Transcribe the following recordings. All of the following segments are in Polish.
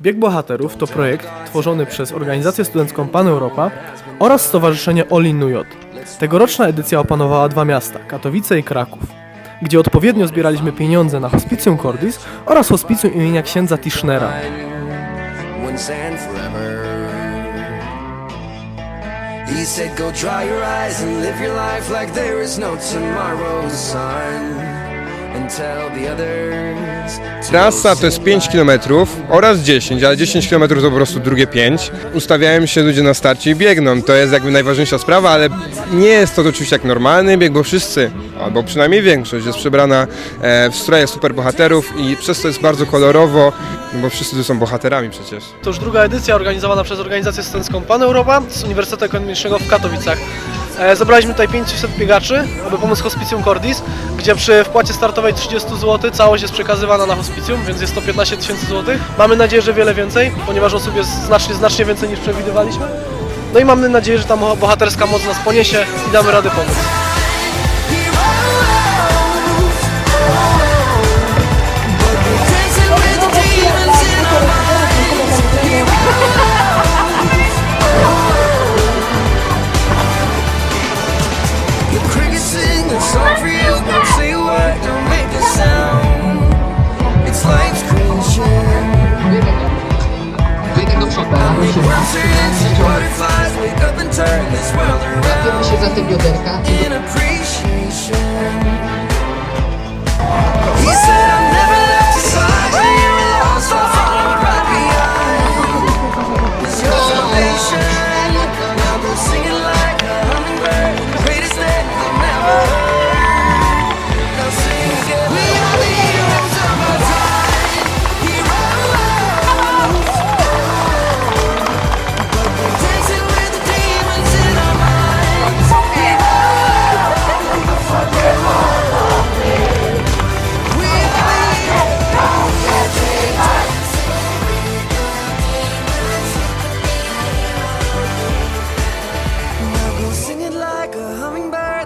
Bieg Bohaterów to projekt tworzony przez organizację studencką Pan Europa oraz Stowarzyszenie in J. Tegoroczna edycja opanowała dwa miasta, Katowice i Kraków, gdzie odpowiednio zbieraliśmy pieniądze na Hospicjum Cordis oraz Hospicjum imienia księdza Tischnera. He said, Go dry your eyes and live your life like there is no. And tell the others. Trasa to jest sing 5 like km oraz 10, ale 10 km to po prostu drugie 5. Ustawiają się ludzie na starcie i biegną. To jest jakby najważniejsza sprawa, ale nie jest to oczywiście jak normalny bieg, bo wszyscy, albo przynajmniej większość jest przebrana e, w stroje superbohaterów i przez to jest bardzo kolorowo, bo wszyscy tu są bohaterami przecież. To już druga edycja organizowana przez organizację studencką Pan Europa z Uniwersytetu Ekonomicznego w Katowicach. E, Zebraliśmy tutaj 500 biegaczy, aby pomóc Hospicjum Cordis, gdzie przy wpłacie startowej 30 zł całość jest przekazywana na hospicjum, więc jest to 15 tysięcy złotych. Mamy nadzieję, że wiele więcej, ponieważ osób jest znacznie, znacznie więcej niż przewidywaliśmy. No i mamy nadzieję, że ta bohaterska moc nas poniesie i damy radę pomóc. Za te bioderka.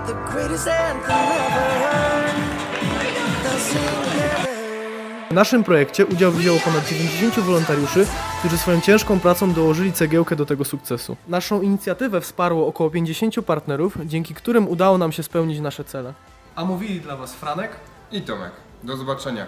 The greatest anthem ever sing together. W naszym projekcie udział wzięło ponad 90 wolontariuszy, którzy swoją ciężką pracą dołożyli cegiełkę do tego sukcesu. Naszą inicjatywę wsparło około 50 partnerów, dzięki którym udało nam się spełnić nasze cele. A mówili dla Was Franek I Tomek, do zobaczenia.